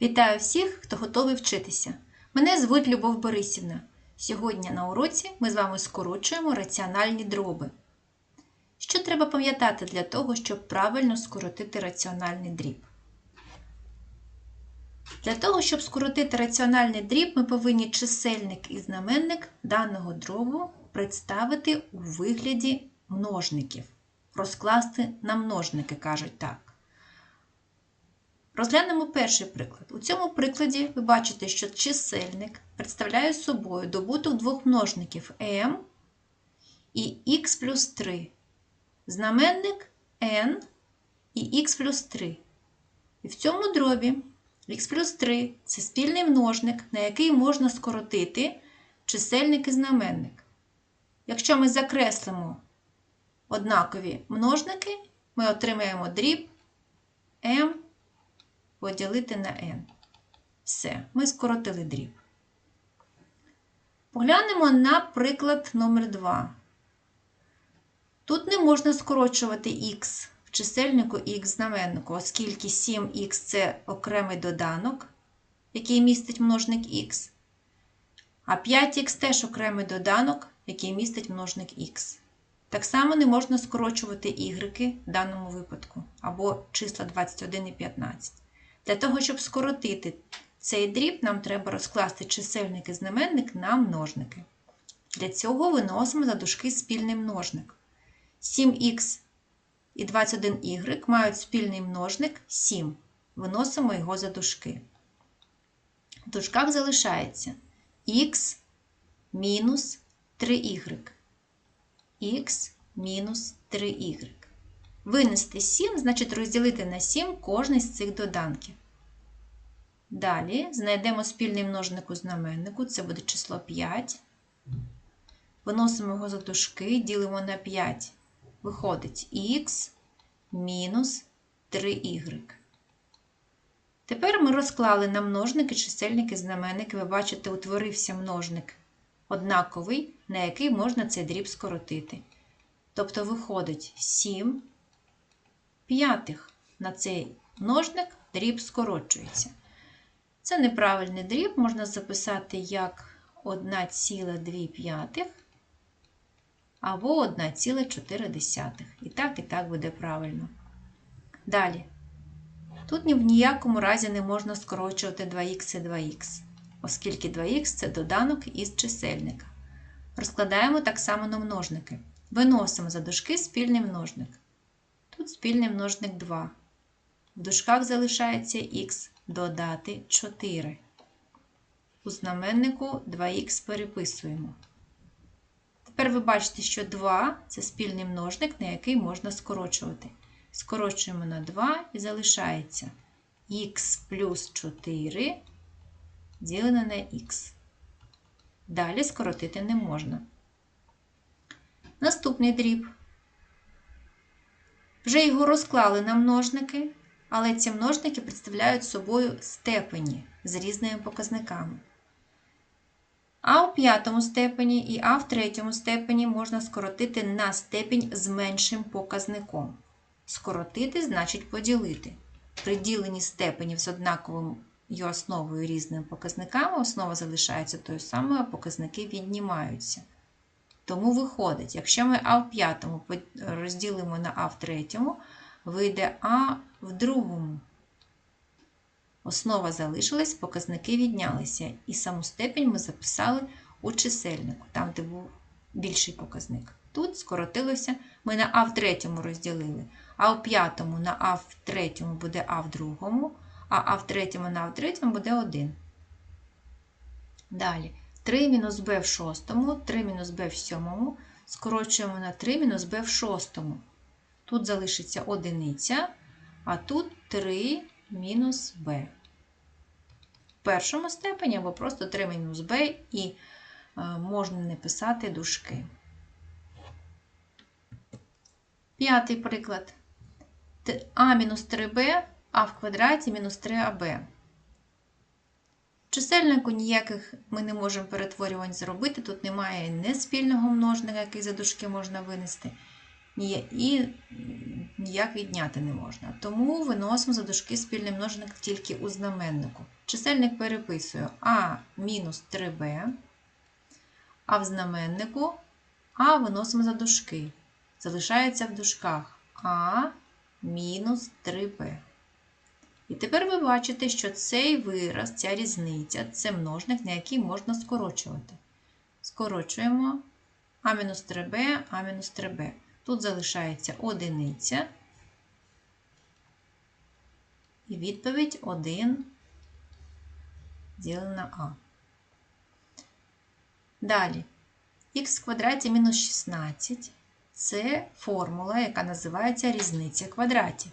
Вітаю всіх, хто готовий вчитися. Мене звуть Любов Борисівна. Сьогодні на уроці ми з вами скорочуємо раціональні дроби. Що треба пам'ятати для того, щоб правильно скоротити раціональний дріб? Для того, щоб скоротити раціональний дріб, ми повинні чисельник і знаменник даного дробу представити у вигляді множників. Розкласти на множники, кажуть так. Розглянемо перший приклад. У цьому прикладі ви бачите, що чисельник представляє собою добуток двох множників m і x плюс 3. Знаменник n і x плюс 3. І в цьому дробі x плюс 3 це спільний множник, на який можна скоротити чисельник і знаменник. Якщо ми закреслимо однакові множники, ми отримаємо дріб m поділити на n. Все, ми скоротили дріб. Поглянемо на приклад номер 2. Тут не можна скорочувати х в чисельнику і х знаменнику, оскільки 7х це окремий доданок, який містить множник х. А 5х теж окремий доданок, який містить множник х. Так само не можна скорочувати y в даному випадку, або числа 21 і 15. Для того, щоб скоротити цей дріб, нам треба розкласти чисельник і знаменник на множники. Для цього виносимо за дужки спільний множник. 7х і 21y мають спільний множник 7. Виносимо його за дужки. В дужках залишається х мінус 3y. х мінус 3y. Винести 7, значить розділити на 7 кожний з цих доданків. Далі знайдемо спільний множник у знаменнику, це буде число 5. Виносимо його за дужки, ділимо на 5. Виходить х мінус 3y. Тепер ми розклали на множники, чисельники, знаменники. Ви бачите, утворився множник однаковий, на який можна цей дріб скоротити. Тобто виходить 7 п'ятих на цей множник дріб скорочується. Це неправильний дріб, можна записати як 1,2 п'ятих або 1,4. І так, і так буде правильно. Далі. Тут ні в ніякому разі не можна скорочувати 2х і 2х, оскільки 2х це доданок із чисельника. Розкладаємо так само на множники. Виносимо за дужки спільний множник. Тут спільний множник 2. В дужках залишається х додати 4. У знаменнику 2х переписуємо. Тепер ви бачите, що 2 це спільний множник, на який можна скорочувати. Скорочуємо на 2 і залишається х плюс 4 ділене на х. Далі скоротити не можна. Наступний дріб. Вже його розклали на множники, але ці множники представляють собою степені з різними показниками. А у п'ятому степені і А в третьому степені можна скоротити на степінь з меншим показником. Скоротити значить поділити. При діленні степенів з однаковою основою різними показниками основа залишається тою самою, а показники віднімаються. Тому виходить, якщо ми А в п'ятому розділимо на А в третьому, вийде А в другому. Основа залишилась, показники віднялися. І саму степень ми записали у чисельнику, там, де був більший показник. Тут скоротилося, ми на А в третьому розділили, а в п'ятому на А в третьому буде А в другому, а А в третьому на А в третьому буде 1. Далі. 3 мінус b в шостому, 3 мінус b в сьомому, скорочуємо на 3 мінус b в шостому. Тут залишиться одиниця, а тут 3 мінус b. В першому степені або просто 3 мінус b і е, можна не писати дужки. П'ятий приклад. А мінус 3b, а в квадраті мінус 3аб. Чисельнику ніяких ми не можемо перетворювань зробити. Тут немає не спільного множника, який за дужки можна винести, і ніяк відняти не можна. Тому виносимо за дужки спільний множник тільки у знаменнику. Чисельник переписую а мінус 3b, а в знаменнику а виносимо за дужки. Залишається в дужках а мінус 3b. І тепер ви бачите, що цей вираз, ця різниця це множник, на який можна скорочувати. Скорочуємо а-3b, а-3b. Тут залишається одиниця. І відповідь 1 ділено а. Далі. х в квадраті мінус 16 це формула, яка називається різниця квадратів.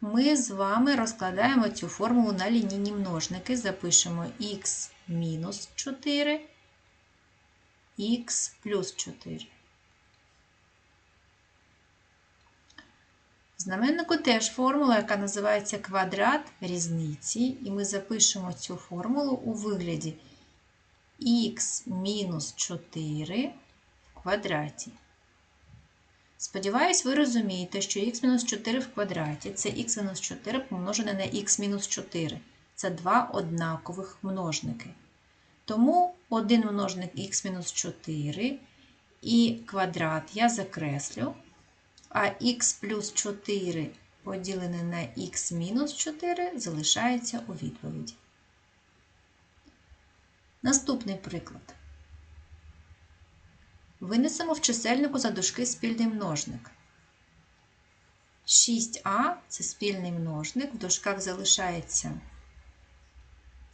Ми з вами розкладаємо цю формулу на лінійні множники. Запишемо х мінус 4, х плюс 4. В знаменнику теж формула, яка називається квадрат різниці, і ми запишемо цю формулу у вигляді х мінус 4 в квадраті. Сподіваюсь, ви розумієте, що х-4 в квадраті це х-4 помножене на х-4. Це два однакових множники. Тому один множник х-4 і квадрат я закреслю, а х плюс 4 поділене на х мінус 4 залишається у відповіді. Наступний приклад. Винесемо в чисельнику за дужки спільний множник. 6а це спільний множник, в дужках залишається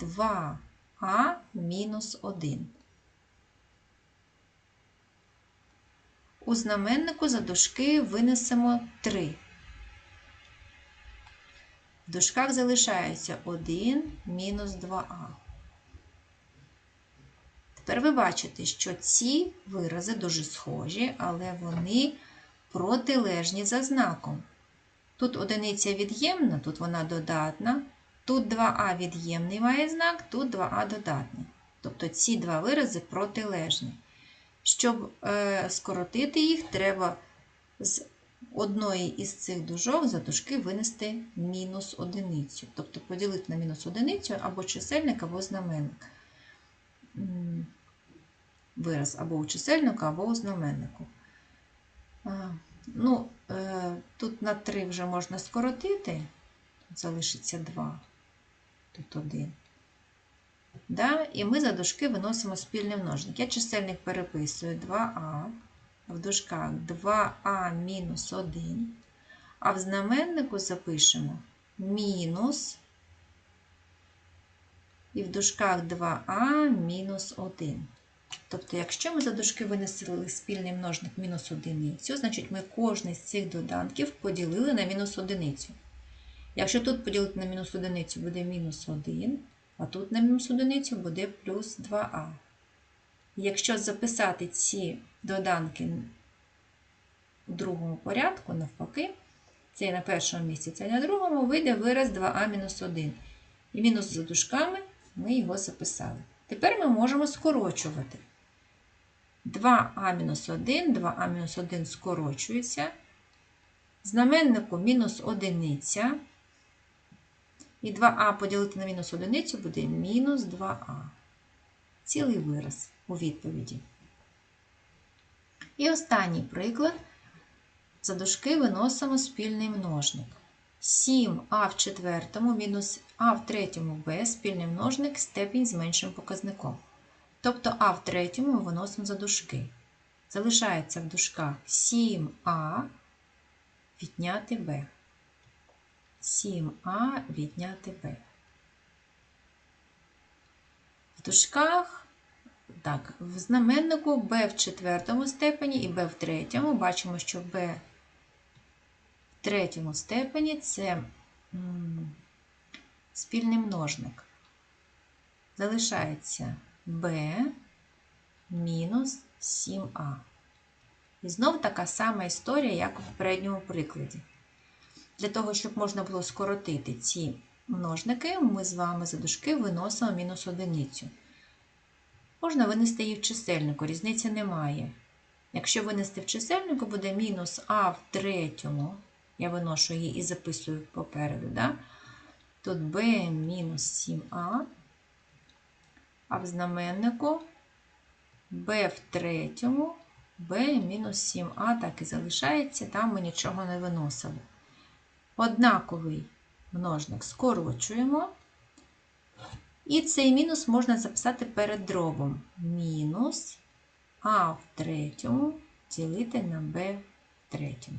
2а мінус 1. У знаменнику за дужки винесемо 3. В дужках залишається 1 мінус 2а. Тепер ви бачите, що ці вирази дуже схожі, але вони протилежні за знаком. Тут одиниця від'ємна, тут вона додатна, тут 2а від'ємний має знак, тут 2а додатний. Тобто ці два вирази протилежні. Щоб е, скоротити їх, треба з одної із цих дужок за дужки винести мінус одиницю. Тобто поділити на мінус одиницю або чисельник, або знаменник вираз або у чисельнику, або у знаменнику. Ну, е, Тут на 3 вже можна скоротити, залишиться 2, тут 1. Да? І ми за дужки виносимо спільний множник. Я чисельник переписую 2а, в дужках 2а мінус 1, а в знаменнику запишемо мінус і в дужках 2а мінус 1. Тобто, якщо ми за дужки винесли спільний множник мінус одиницю, значить ми кожний з цих доданків поділили на мінус одиницю. Якщо тут поділити на мінус одиницю буде мінус 1, а тут на мінус одиницю буде плюс 2а. Якщо записати ці доданки у другому порядку, навпаки, це на першому місці, це на другому, вийде вираз 2а мінус 1. І мінус за дужками ми його записали. Тепер ми можемо скорочувати. 2а-1, 2а-1 скорочується. Знаменнику мінус одиниця. І 2а поділити на мінус одиницю буде мінус 2а. Цілий вираз у відповіді. І останній приклад. За дужки виносимо спільний множник. 7а в четвертому мінус а в третьому b спільний множник степінь з меншим показником. Тобто а в третьому виносимо за дужки. Залишається в дужках 7а відняти b. 7а відняти b. В дужках, так, в знаменнику b в четвертому степені і b в третьому. Бачимо, що b в третьому степені це спільний множник. Залишається b мінус 7а. І знов така сама історія, як у попередньому прикладі. Для того, щоб можна було скоротити ці множники, ми з вами за дужки виносимо мінус одиницю. Можна винести її в чисельнику, різниці немає. Якщо винести в чисельнику, буде мінус а в третьому. Я виношу її і записую попереду. Да? Тут b мінус 7а, а в знаменнику b в третьому, b мінус 7а так і залишається, там ми нічого не виносили. Однаковий множник скорочуємо. І цей мінус можна записати перед дробом. Мінус а в третьому ділити на b в третьому.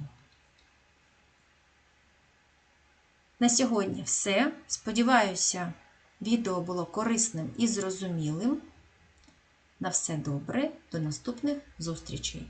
На сьогодні все. Сподіваюся, відео було корисним і зрозумілим. На все добре, до наступних зустрічей!